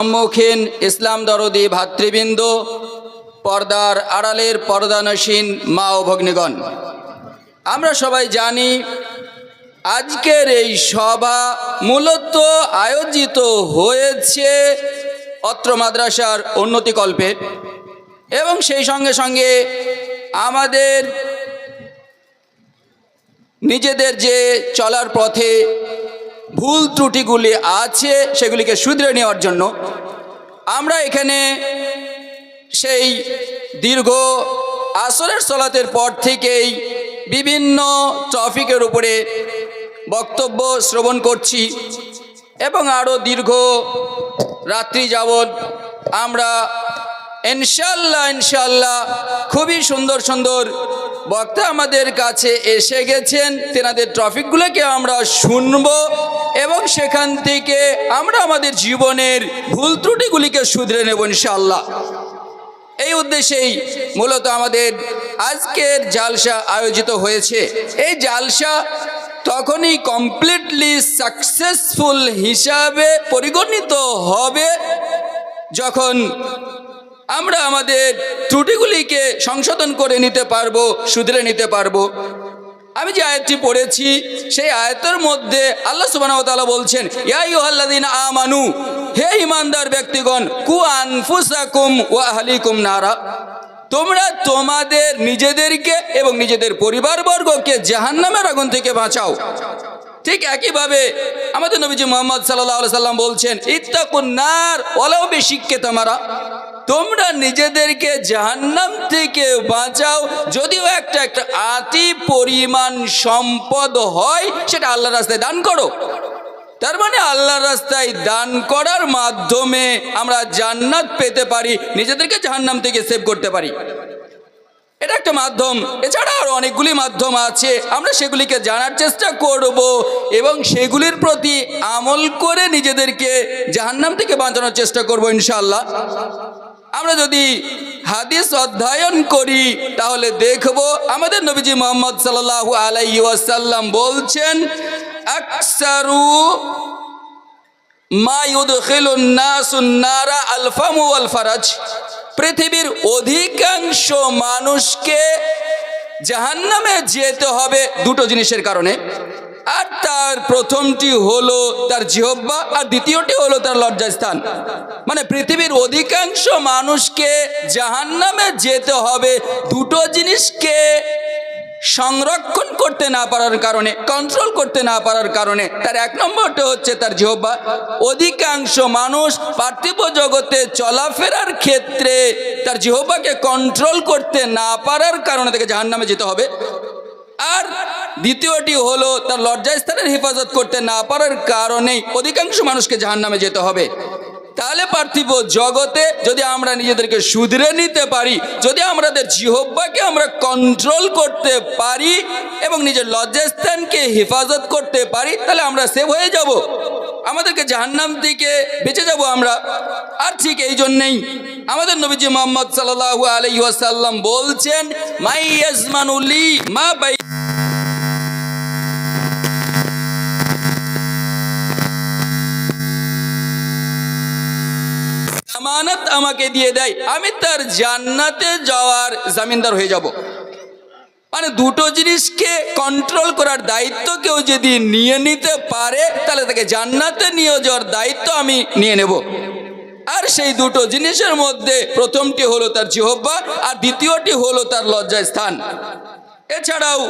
সম্মুখীন ইসলাম দরদি ভাতৃবৃন্দ, পর্দার আড়ালের পর্দানসীন মা ও ভগ্নীগণ। আমরা সবাই জানি, আজকের এই সভা মূলত আয়োজিত হয়েছে অত্র মাদ্রাসার উন্নতিকল্পে এবং সেই সঙ্গে সঙ্গে আমাদের নিজেদের যে চলার পথে ভুল ত্রুটিগুলি আছে, সেগুলিকে শুধরে নেওয়ার জন্য আমরা এখানে সেই দীর্ঘ আসরের সলাতের পর থেকেই বিভিন্ন টপিকের উপরে বক্তব্য শ্রবণ করছি এবং আরও দীর্ঘ রাত্রি যাবৎ আমরা ইনশাল্লাহ ইনশাল্লাহ খুবই সুন্দর সুন্দর বক্তা আমাদের কাছে এসে গেছেন। তেনাদের টপিকগুলোকে আমরা শুনব। এবং সেখান থেকে আমরা আমাদের জীবনের ভুল ত্রুটিগুলিকে শুধরে নেব ইনশাল্লাহ এই উদ্দেশ্যেই মূলত আমাদের আজকের জালসা আয়োজিত হয়েছে। এই জালসা তখনই কমপ্লিটলি সাকসেসফুল হিসাবে পরিগণিত হবে যখন আমরা আমাদের ত্রুটিগুলিকে সংশোধন করে নিতে পারব, শুধরে নিতে পারব। আমি যে আয়াতটি পড়েছি, সেই আয়াতের মধ্যে আল্লাহ তাআলা বলছেন, ইয়া আইয়ুহাল্লাযীনা আমানু, হে ঈমানদার ব্যক্তিগণ, কু আনফুসাকুম ওয়া আহলিকুম নারা। তোমরা তোমাদের নিজেদেরকে এবং নিজেদের পরিবারবর্গকে জাহান্নামের আগুন থেকে বাঁচাও। ঠিক একইভাবে আমাদের নবীজি মোহাম্মদ সাল্লাহ সাল্লাম বলছেন, ইত্তাকুন নার ওলাও বেশিককে তোমারা। তোমরা নিজেদেরকে জাহান্নাম থেকে বাঁচাও। যদিও একটা একটা আতি পরিমাণ সম্পদ হয়, সেটা আল্লাহ রাস্তায় দান করো। তার মানে আল্লাহর রাস্তায় দান করার মাধ্যমে আমরা জান্নাত পেতে পারি, নিজেদেরকে জাহান্নাম থেকে সেভ করতে পারি। এটা একটা মাধ্যম। এছাড়া আরও অনেকগুলি মাধ্যম আছে। আমরা সেগুলিকে জানার চেষ্টা করব এবং সেগুলির প্রতি আমল করে নিজেদেরকে জাহান্নাম থেকে বাঁচানোর চেষ্টা করব ইনশাল্লাহ আমরা যদি হাদিস অধ্যয়ন করি, তাহলে দেখব আমাদের নবীজি মোহাম্মদ আলাইহি ওয়াসাল্লাম বলছেন, আকসারু পৃথিবীর অধিকাংশ মানুষকে জাহান্নামে যেতে হবে দুটো জিনিসের কারণে। আর তার প্রথমটি হলো তার জিহব্বা আর দ্বিতীয়টি হলো তার লজ্জাস্থান। মানে পৃথিবীর অধিকাংশ মানুষকে জাহান্নামে যেতে হবে, দুটো জিনিসকে সংরক্ষণ করতে না পারার কারণে কন্ট্রোল করতে না পারার কারণে। তার এক নম্বরটা হচ্ছে তার জিহব্বা অধিকাংশ মানুষ পার্থিব জগতে চলাফেরার ক্ষেত্রে তার জিহব্বাকে কন্ট্রোল করতে না পারার কারণে তাকে জাহান্নামে যেতে হবে। আর দ্বিতীয়টি হলো, তার লজ্জাস্থানের হেফাজত করতে না পারার কারণেই অধিকাংশ মানুষকে জাহান্নামে যেতে হবে। তাহলে পার্থিব জগতে যদি আমরা নিজেদেরকে শুধরে নিতে পারি, যদি আমাদের জিহব্বাকে আমরা কন্ট্রোল করতে পারি এবং নিজের লজ্জাস্থানকে হেফাজত করতে পারি, তাহলে আমরা সেভ হয়ে যাব। আমাদেরকে জাহান্নাম থেকে বেঁচে যাব আমরা। আর ঠিক এই জন্যেই আমাদের নবীজি মোহাম্মদ আলাইহি ওয়াসাল্লাম বলছেন মাই ইয়াজমানুলি মা বাই জামানত আমাকে দিয়ে দেয়, আমি তার জান্নাতে যাওয়ার জামিনদার হয়ে যাব। মানে দুটো জিনিসকে কন্ট্রোল করার দায়িত্ব কেউ যদি নিয়ে নিতে পারে, তাহলে তাকে জান্নাতে নিয়ে যাওয়ার দায়িত্ব আমি নিয়ে নেব। আর সেই দুটো জিনিসের মধ্যে প্রথমটি হলো তার জিহব্বা আর দ্বিতীয়টি হলো তার লজ্জায় স্থান এছাড়াও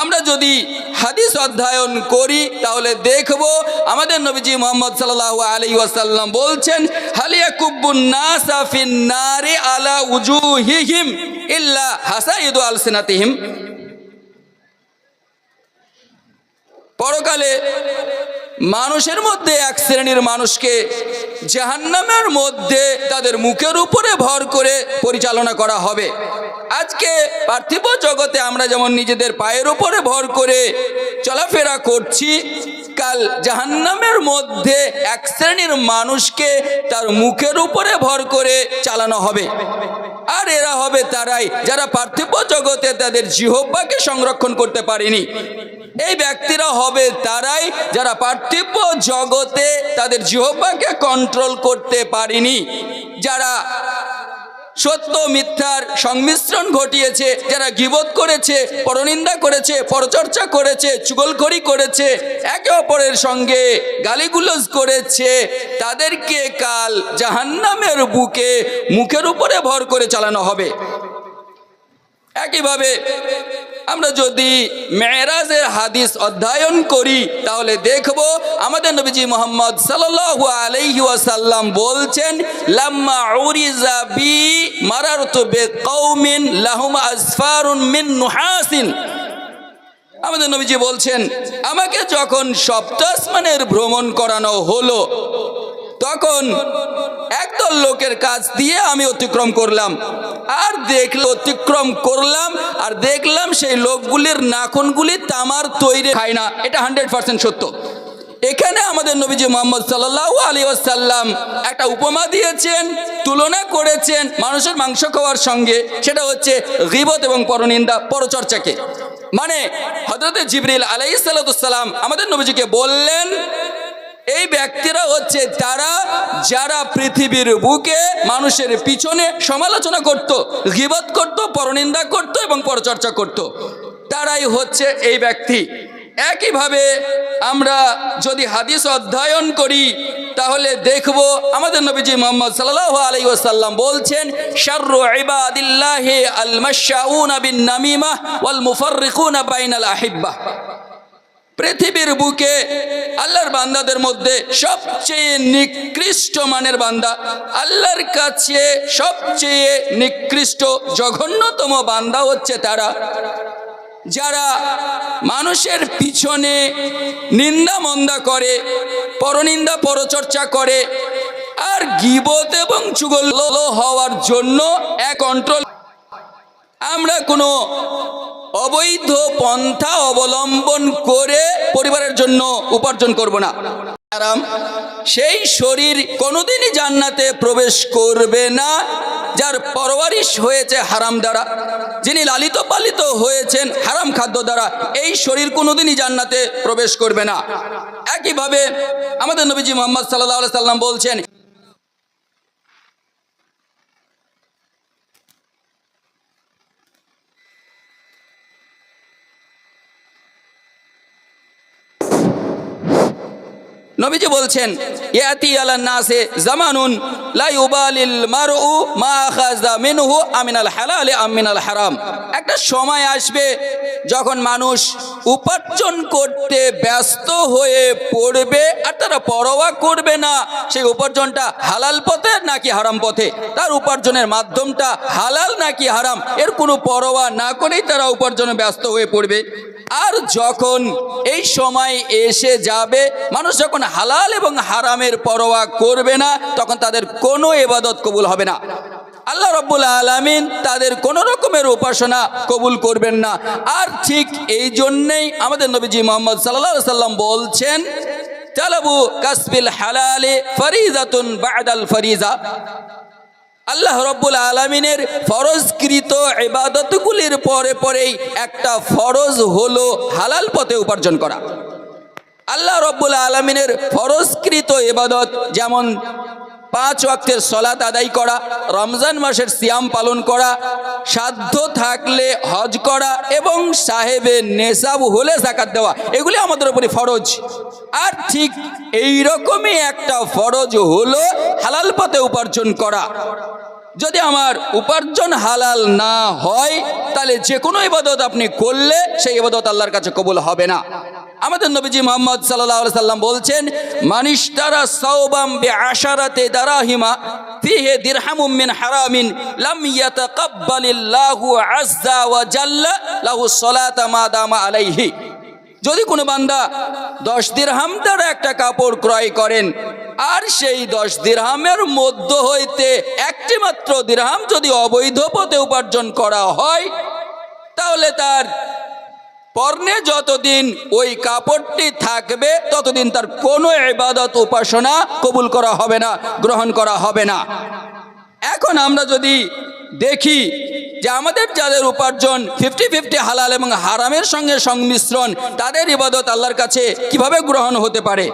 আমরা যদি হাদিস অধ্যয়ন করি, তাহলে দেখব আমাদের নবীজি মোহাম্মদ সাল আলী ওয়াসাল্লাম বলছেন হালিয়া কুব্বুন নাসা ফিন নারি আলা উজুহিহিম ইল্লা হাসাইদু আলসিনাতিহিম? পরকালে মানুষের মধ্যে এক শ্রেণির মানুষকে জাহান্নামের মধ্যে তাদের মুখের উপরে ভর করে পরিচালনা করা হবে। আজকে পার্থিব জগতে আমরা যেমন নিজেদের পায়ের উপরে ভর করে চলাফেরা করছি, কাল জাহান্নামের মধ্যে এক শ্রেণির মানুষকে তার মুখের উপরে ভর করে চালানো হবে। আর এরা হবে তারাই যারা পার্থিব জগতে তাদের জিহব্বাকে সংরক্ষণ করতে পারেনি। এই ব্যক্তিরা হবে তারাই যারা পার্থিব জগতে তাদের জিহ্বাকে কন্ট্রোল করতে পারেনি। যারা সত্য মিথ্যার সংমিশ্রণ ঘটিয়েছে, যারা গিবত করেছে, পরনিন্দা করেছে, পরচর্চা করেছে, চুগলখড়ি করেছে, একে অপরের সঙ্গে গালিগুলোজ করেছে, তাদেরকে কাল জাহান্নামের বুকে মুখের উপরে ভর করে চালানো হবে। একইভাবে আমরা যদি মেয়েরাজের হাদিস অধ্যয়ন করি, তাহলে দেখব আমাদের নবীজি মোহাম্মদ সাল্লাল্লাহু আলাইহি ওয়াসাল্লাম বলছেন বি আসফারুন মিন আমাদের নবীজি বলছেন, আমাকে যখন সপ্ত আসমানের ভ্রমণ করানো হলো, তখন একদল লোকের কাছ দিয়ে আমি অতিক্রম করলাম। আর দেখল, অতিক্রম করলাম, আর দেখলাম সেই লোকগুলির নাখনগুলি তামার তৈরি খায় না। এটা হান্ড্রেড পার্সেন্ট সত্য। এখানে আমাদের নবীজি মোহাম্মদ সাল্লাহ আলী আসাল্লাম একটা উপমা দিয়েছেন, তুলনা করেছেন মানুষের মাংস খাওয়ার সঙ্গে। সেটা হচ্ছে গিবত এবং পরনিন্দা, পরচর্চাকে। মানে হজরত জিবরিল আলাই সাল্লাম আমাদের নবীজিকে বললেন এই ব্যক্তিরা হচ্ছে তারা, যারা পৃথিবীর বুকে মানুষের পিছনে সমালোচনা করত, গিবত করত, পরনিন্দা করত এবং পরচর্চা করত। তারাই হচ্ছে এই ব্যক্তি। একইভাবে আমরা যদি হাদিস অধ্যয়ন করি, তাহলে দেখব আমাদের নবীজি মোহাম্মদ সাল্লাহ আলাই ওসাল্লাম বলছেন, শাররু ইবাদিল্লাহি আল মাশাউনা বিন নামিমা ওয়াল মুফাররিকুনা বাইনাল আহিব্বা। পৃথিবীর বুকে আল্লাহর বান্দাদের মধ্যে সবচেয়ে নিকৃষ্ট মানের বান্দা, আল্লাহর কাছে সবচেয়ে নিকৃষ্ট জঘন্যতম বান্দা হচ্ছে তারা। যারা মানুষের পিছনে নিন্দা মন্দা করে, পরনিন্দা পরচর্চা করে, আর গিবত এবং চুগল হওয়ার জন্য এক কন্ট্রোল আমরা কোনো অবৈধ পন্থা অবলম্বন করে পরিবারের জন্য উপার্জন করব না। সেই শরীর কোনোদিনই জান্নাতে প্রবেশ করবে না, যার পরওয়ারিশ হয়েছে হারাম দ্বারা। যিনি লালিত পালিত হয়েছেন হারাম খাদ্য দ্বারা, এই শরীর কোনোদিনই জান্নাতে প্রবেশ করবে না। একইভাবে আমাদের নবীজি মোহাম্মদ সাল্লাহ সাল্লাম বলছেন নবীজি বলছেন, ইয়াতি আলা নাসে জামানুন লা ইউবালিল মারউ মা মিনহু আমিনাল হালাল আমিনাল হারাম। একটা সময় আসবে যখন মানুষ উপার্জন করতে ব্যস্ত হয়ে পড়বে আর তারা পরোয়া করবে না। সেই উপার্জনটা হালাল পথে নাকি হারাম পথে? তার উপার্জনের মাধ্যমটা হালাল নাকি হারাম? এর কোনো পরোয়া না করেই তারা উপার্জনে ব্যস্ত হয়ে পড়বে। আর যখন এই সময় এসে যাবে, মানুষ যখন হালাল এবং হারামের পরোয়া করবে না, তখন তাদের কোনো এবাদত কবুল হবে না। আল্লাহ রব্বুল আলমিন তাদের কোনো রকমের উপাসনা কবুল করবেন না। আর ঠিক এই জন্যেই আমাদের নবীজি মোহাম্মদ সাল্লাহ সাল্লাম বলছেন, তালাবু কাসবিল হালালে ফরিজাতুন বাদাল ফরিজা। আল্লাহ রব্বুল আলমিনের ফরজকৃত এবাদতগুলির পরে পরেই একটা ফরজ হলো হালাল পথে উপার্জন করা। আল্লাহ রব্বুল আলমিনের ফরজকৃত এবাদত যেমন পাঁচ ওয়াক্তের সলাত আদায় করা, রমজান মাসের সিয়াম পালন করা, সাধ্য থাকলে হজ করা এবং সাহেবের নেশাব হলে জাকাত দেওয়া, এগুলি আমাদের উপরে ফরজ। আর ঠিক এই রকমই একটা ফরজ হলো হালাল পথে উপার্জন করা। যদি আমার উপার্জন হালাল না হয়, তাহলে যে কোনো ইবাদত আপনি করলে সেই ইবাদত আল্লাহর কাছে কবুল হবে না। আমাদের নবীজি মোহাম্মদ সাল্লাহ সাল্লাম বলছেন মানিস্তারা সৌবাম বে আশারাতে দারাহিমা, ফিহে দিরহামুম মিন হারামিন, লাম ইয়াতাকাব্বালিল্লাহু আজ্জা ওয়া জাল্লা লাহু সলাতা আলাইহি। যদি কোনো বান্দা দশ দিরহাম দ্বারা একটা কাপড় ক্রয় করেন, আর সেই দশ দিরহামের মধ্য হইতে একটি মাত্র দিরহাম যদি অবৈধ পথে উপার্জন করা হয়, তাহলে তার পর্ণে যতদিন ওই কাপড়টি থাকবে, ততদিন তার কোনো এবাদত উপাসনা কবুল করা হবে না, গ্রহণ করা হবে না। এখন আমরা যদি দেখি যে আমাদের যাদের উপার্জন ফিফটি ফিফটি হালাল এবং হারামের সঙ্গে সংমিশ্রণ, তাদের ইবাদত আল্লাহর কাছে কীভাবে গ্রহণ হতে পারে?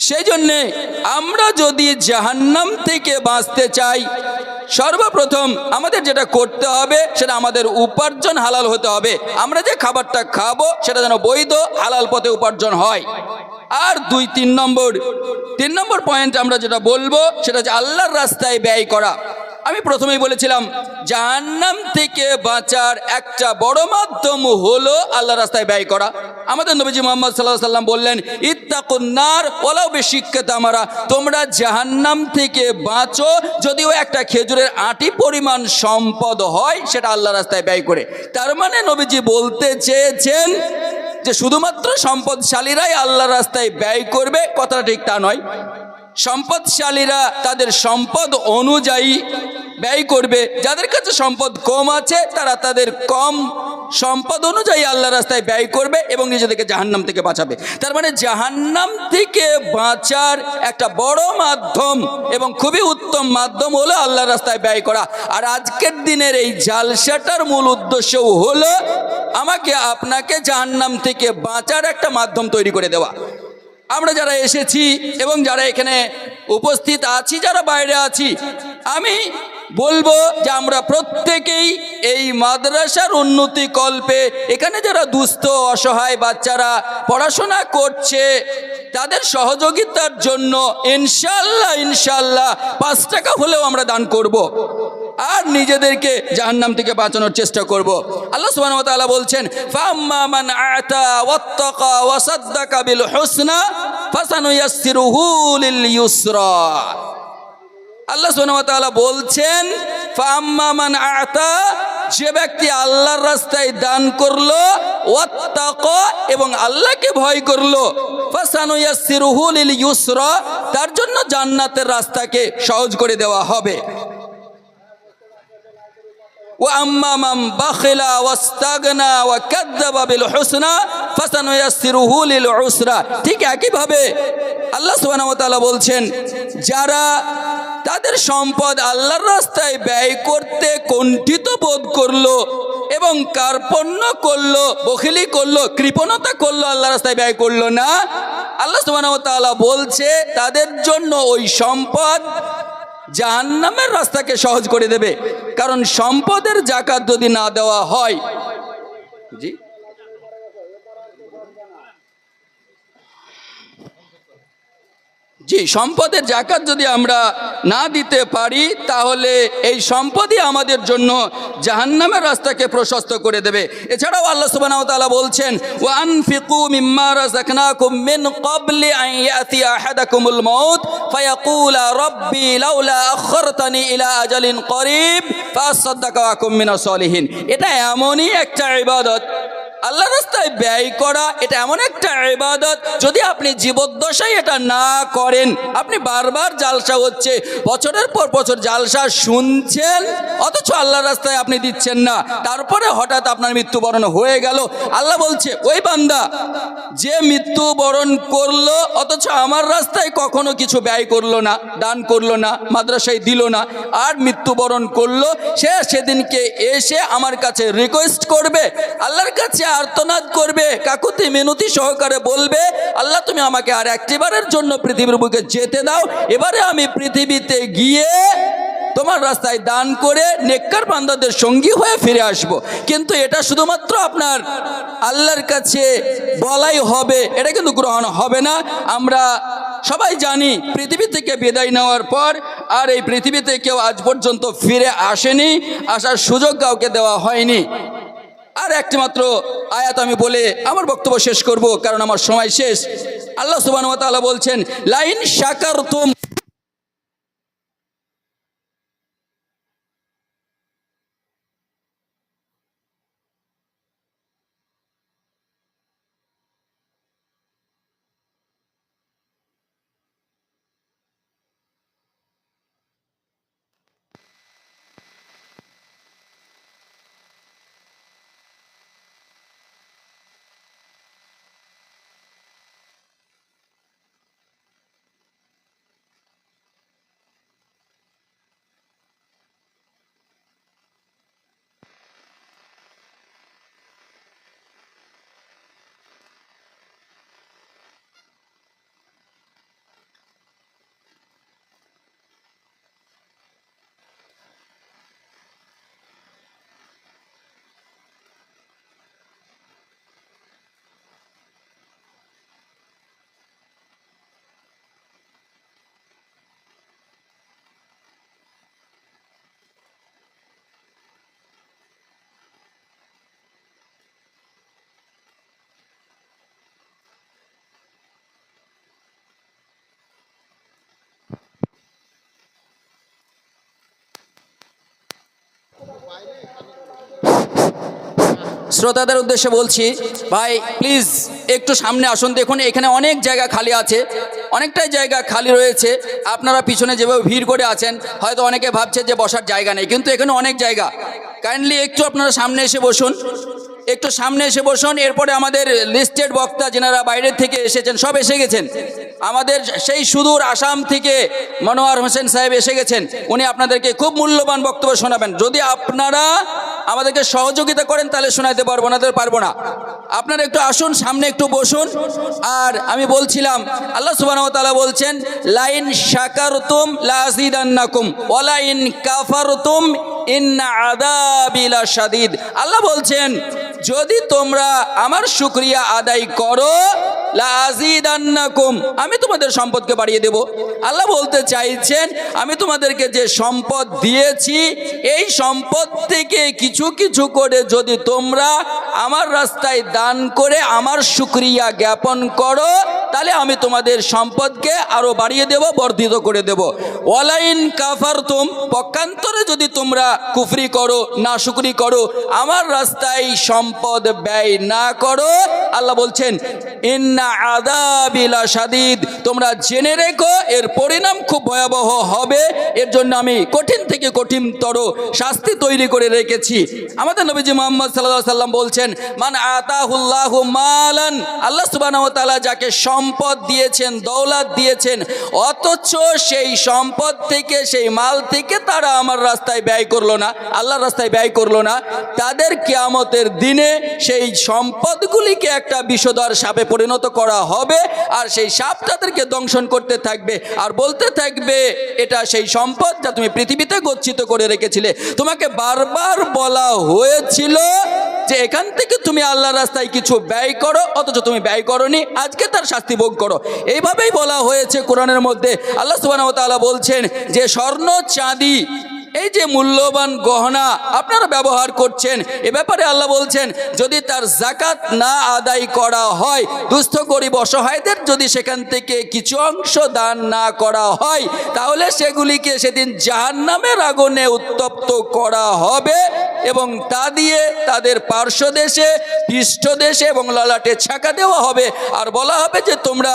সেই জন্যে আমরা যদি জাহান্নাম থেকে বাঁচতে চাই, সর্বপ্রথম আমাদের যেটা করতে হবে সেটা আমাদের উপার্জন হালাল হতে হবে। আমরা যে খাবারটা খাব সেটা যেন বৈধ, হালাল পথে উপার্জন হয়। আর দুই, তিন নম্বর তিন নম্বর পয়েন্ট আমরা যেটা বলব সেটা হচ্ছে আল্লাহর রাস্তায় ব্যয় করা। আমি প্রথমেই বলেছিলাম, জাহান্নাম থেকে বাঁচার একটা বড় মাধ্যম হলো আল্লাহ রাস্তায় ব্যয় করা। আমাদের নবীজি মোহাম্মদ সাল্লাহ সাল্লাম বললেন ইত্তাকুন্নার ওলাও বেশিক্ষেত আমারা। তোমরা জাহান্নাম থেকে বাঁচো যদিও একটা খেজুরের আটি পরিমাণ সম্পদ হয়, সেটা আল্লাহ রাস্তায় ব্যয় করে। তার মানে নবীজি বলতে চেয়েছেন যে শুধুমাত্র সম্পদশালীরাই আল্লাহ রাস্তায় ব্যয় করবে, কথাটা ঠিক তা নয়। সম্পদশালীরা তাদের সম্পদ অনুযায়ী ব্যয় করবে। যাদের কাছে সম্পদ কম আছে, তারা তাদের কম সম্পদ অনুযায়ী আল্লাহ রাস্তায় ব্যয় করবে এবং নিজেদেরকে জাহান্নাম থেকে বাঁচাবে। তার মানে জাহান্নাম থেকে বাঁচার একটা বড় মাধ্যম এবং খুবই উত্তম মাধ্যম হলো আল্লাহ রাস্তায় ব্যয় করা। আর আজকের দিনের এই জালসাটার মূল উদ্দেশ্য হলো আমাকে আপনাকে জাহান্নাম থেকে বাঁচার একটা মাধ্যম তৈরি করে দেওয়া। আমরা যারা এসেছি এবং যারা এখানে উপস্থিত আছি, যারা বাইরে আছি, আমি বলব যে আমরা প্রত্যেকেই এই মাদ্রাসার উন্নতি কল্পে, এখানে যারা দুস্থ, অসহায় বাচ্চারা পড়াশোনা করছে, তাদের সহযোগিতার জন্য ইনশাল্লাহ ইনশাল্লাহ পাঁচ টাকা হলেও আমরা দান করব। আর নিজেদেরকে জাহান্নাম থেকে বাঁচানোর চেষ্টা করব। আল্লাহ তাআলা বলছেন ফাম্মা মান আতা ওয়াত্তাকা ওয়া সাদ্দাকা বিল হুসনা আল্লাহ ওয়া বলছেন ফাম্মা মান আতা যে ব্যক্তি আল্লাহর রাস্তায় দান করল, ওয়াত্তাকা, এবং আল্লাহকে ভয় করল ফাসানুয়াসিরুহুল ইউসরা তার জন্য জান্নাতের রাস্তাকে সহজ করে দেওয়া হবে। وأما من بخل واستغنى وكذب بالحسنى فسنيسره للعسرى ঠিক একইভাবে আল্লাহ সুবহানাহু ওয়া তাআলা বলছেন যারা তাদের সম্পদ আল্লাহর রাস্তায় ব্যয় করতে কণ্ঠিত বোধ করলো এবং কার্পণ্য করলো বখিলি করলো কৃপণতা করলো আল্লাহ রাস্তায় ব্যয় করলো না আল্লাহ সুবহানাহু ওয়া তাআলা বলছে তাদের জন্য ওই সম্পদ জাহান্নামের রাস্তাকে সহজ করে দেবে। কারণ সম্পদের জাকাত যদি না দেওয়া হয় জি? জি সম্পদের জাকাত যদি আমরা না দিতে পারি, তাহলে এই সম্পদই আমাদের জন্য জাহান্নামের রাস্তাকে প্রশস্ত করে দেবে। এছাড়াও আল্লাহ সুবহানাহু তাআলা বলছেন, ওয়া আনফিকু মিম্মা এটা এমনই একটা ইবাদত। আল্লাহ রাস্তায় ব্যয় করা, এটা এমন একটা ইবাদত। যদি আপনি জীবদ্দশায় এটা না করেন, আপনি বারবার জালসা হচ্ছে, বছরের পর বছর জালসা শুনছেন, অথচ আল্লাহ রাস্তায় আপনি দিচ্ছেন না। তারপরে হঠাৎ আপনার মৃত্যুবরণ হয়ে গেল। আল্লাহ বলছে, ওই বান্দা, যে মৃত্যুবরণ করল, অথচ আমার রাস্তায় কখনো কিছু ব্যয় করল না, দান করল না, মাদ্রাসায় দিল না, আর মৃত্যুবরণ করল, সে সেদিনকে এসে আমার কাছে রিকোয়েস্ট করবে। আল্লাহর কাছে আর্তনাদ করবে, কাকুতি মিনতি সহকারে বলবে, আল্লাহ, তুমি আমাকে আর একটিবারের জন্য পৃথিবীর বুকে যেতে দাও। এবারে আমি পৃথিবীতে গিয়ে তোমার রাস্তায় দান করে নেককার বান্দাদের সঙ্গী হয়ে ফিরে আসব। কিন্তু এটা শুধুমাত্র আপনার আল্লাহর কাছে বলাই হবে, এটা কিন্তু গ্রহণ হবে না। আমরা সবাই জানি পৃথিবী থেকে বিদায় নেওয়ার পর আর এই পৃথিবীতে কেউ আজ পর্যন্ত ফিরে আসেনি, আসার সুযোগ কাউকে দেওয়া হয়নি। আর একটি মাত্র আয়াত আমি বলে আমার বক্তব্য শেষ করব, কারণ আমার সময় শেষ। আল্লাহ সুবাহ বলছেন, লাইন শাকার তুম শ্রোতাদের উদ্দেশ্যে বলছি, ভাই প্লিজ একটু সামনে আসুন। দেখুন, এখানে অনেক জায়গা খালি আছে। অনেকটাই জায়গা খালি রয়েছে। আপনারা পিছনে যেভাবে ভিড় করে আছেন, হয়তো অনেকে ভাবছে যে বসার জায়গা নেই, কিন্তু এখানে অনেক জায়গা। কাইন্ডলি একটু আপনারা সামনে এসে বসুন। একটু সামনে এসে বসুন। এরপরে আমাদের লিস্টেড বক্তা, যেনারা বাইরের থেকে এসেছেন, সব এসে গেছেন। আমাদের সেই সুদূর আসাম থেকে মনোয়ার হোসেন সাহেব এসে গেছেন। উনি আপনাদেরকে খুব মূল্যবান বক্তব্য শোনাবেন। যদি আপনারা আমাদেরকে সহযোগিতা করেন, তাহলে শোনাতে পারব না পারব না। আপনারা একটু আসুন, সামনে একটু বসুন। আর আমি বলছিলাম, আল্লাহ সুবাহ তাআলা বলছেন, লাইন শাকারতুম লাজিদান্নাকুম ওয়ালাইন কাফারতুম ইন্না আদাবিলা শাদীদ আল্লাহ বলছেন, যদি তোমরা আমার শুক্রিয়া আদায় করো আমি তোমাদের সম্পদকে বাড়িয়ে দেব। আল্লাহ বলতে চাইছেন, আমি তোমাদেরকে যে সম্পদ দিয়েছি, এই সম্পদ থেকে কিছু কিছু করে যদি তোমরা আমার রাস্তায় দান করে আমার শুক্রিয়া জ্ঞাপন করো তাহলে আমি তোমাদের সম্পদকে আরও বাড়িয়ে দেব, বর্ধিত করে দেব। ওয়ালাইন কাফার তুম পক্ষান্তরে যদি তোমরা কুফরি করো না শুকরি করো, আমার রাস্তায় সম্পদ ব্যয় না করো, আল্লাহ বলছেন, ইন্না আদাবিলা সাদিদ তোমরা জেনে রেখো, এর পরিণাম খুব ভয়াবহ হবে। এর জন্য আমি কঠিন থেকে কঠিনতর শাস্তি তৈরি করে রেখেছি। আমাদের নবীজি মোহাম্মদ সাল্লাহ সাল্লাম বলছেন, মান আতাহুল্লাহ মালান। আল্লাহ সুবহানাহু ওয়া তাআলা যাকে সম্পদ দিয়েছেন, দৌলত দিয়েছেন, অথচ সেই সম্পদ থেকে, সেই মাল থেকে তারা আমার রাস্তায় ব্যয় করল না, আল্লাহর রাস্তায় ব্যয় করল না। তাদের কেয়ামতের দিনে সেই সম্পদগুলিকে একটা বিষধর সাপে পরিণত করা হবে, আর সেই সাপ তাদেরকে দংশন করতে থাকবে, আর বলতে থাকবে, এটা সেই সম্পদ যা তুমি পৃথিবীতে গচ্ছিত করে রেখেছিলে। তোমাকে বারবার বলা হয়েছিল যে এখান থেকে তুমি আল্লাহ রাস্তায় কিছু ব্যয় করো, অথচ তুমি ব্যয় করনি, আজকে তার শাস্তি ভোগ করো। এইভাবেই বলা হয়েছে কোরআনের মধ্যে। আল্লাহ ওয়া বলছেন যে, স্বর্ণ, চাঁদি, এই যে মূল্যবান গহনা আপনারা ব্যবহার করছেন, এ ব্যাপারে আল্লাহ বলছেন, যদি তার জাকাত না আদায় করা হয়, দুস্থ গরিব অসহায়দের যদি সেখান থেকে কিছু অংশ দান না করা হয়, তাহলে সেগুলিকে সেদিন জাহান্নামের আগুনে উত্তপ্ত করা হবে। এবং তা দিয়ে তাদের পার্শ্ব দেশে, পৃষ্ঠ দেশে এবং ললাটে ছাঁকা দেওয়া হবে। আর বলা হবে যে তোমরা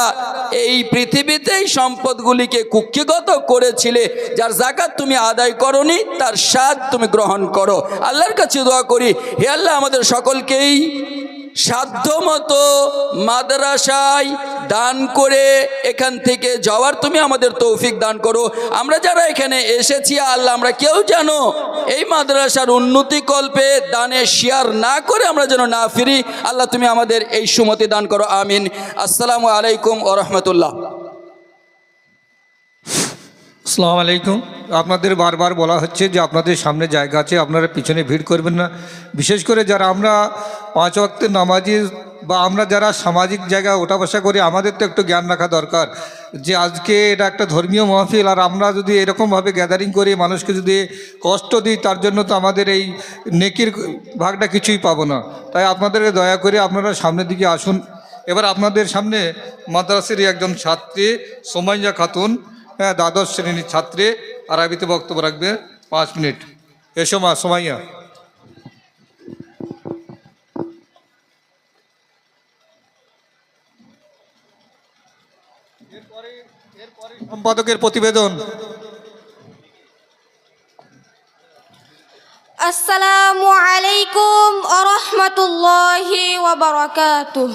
এই পৃথিবীতেই সম্পদগুলিকে কুক্ষিগত করেছিলে, যার জাকাত তুমি আদায় করনি, তার স্বাদ তুমি গ্রহণ করো। আল্লাহর কাছে দোয়া করি, হে আল্লাহ আমাদের সকলকেই সাধ্যমতো মাদ্রাসায় দান করে এখান থেকে যাওয়ার তুমি আমাদের তৌফিক দান করো। আমরা যারা এখানে এসেছি আল্লাহ, আমরা কেউ জানো এই মাদ্রাসার উন্নতি কল্পে দানে শেয়ার না করে আমরা যেন না ফিরি। আল্লাহ, তুমি আমাদের এই সুমতি দান করো, আমিন। আসসালামু আলাইকুম ও রহমতুল্লাহ। আসসালামু আলাইকুম। আপনাদের বারবার বলা হচ্ছে যে আপনাদের সামনে জায়গা আছে, আপনারা পিছনে ভিড় করবেন না। বিশেষ করে যারা আমরা পাঁচ ওয়াক্তের নামাজি বা আমরা যারা সামাজিক জায়গায় ওঠা বসা করি, আমাদের তো একটু জ্ঞান রাখা দরকার যে আজকে এটা একটা ধর্মীয় মহফিল আর আমরা যদি এরকমভাবে গ্যাদারিং করি, মানুষকে যদি কষ্ট দিই, তার জন্য তো আমাদের এই নেকির ভাগটা কিছুই পাবো না। তাই আপনাদেরকে দয়া করে আপনারা সামনের দিকে আসুন। এবার আপনাদের সামনে মাদ্রাসেরই একজন ছাত্রী, সোমাইয়া খাতুন। হ্যাঁ দ্বাদশ শ্রেণির ছাত্রী আরবিতে বক্তব্য রাখবে। পাঁচ মিনিট। এসো মা সোমাইয়া সম্পাদকের প্রতিবেদন। আসসালামু আলাইকুম আ রহমতুল্লাহি ওয়া বারাকাতুহ।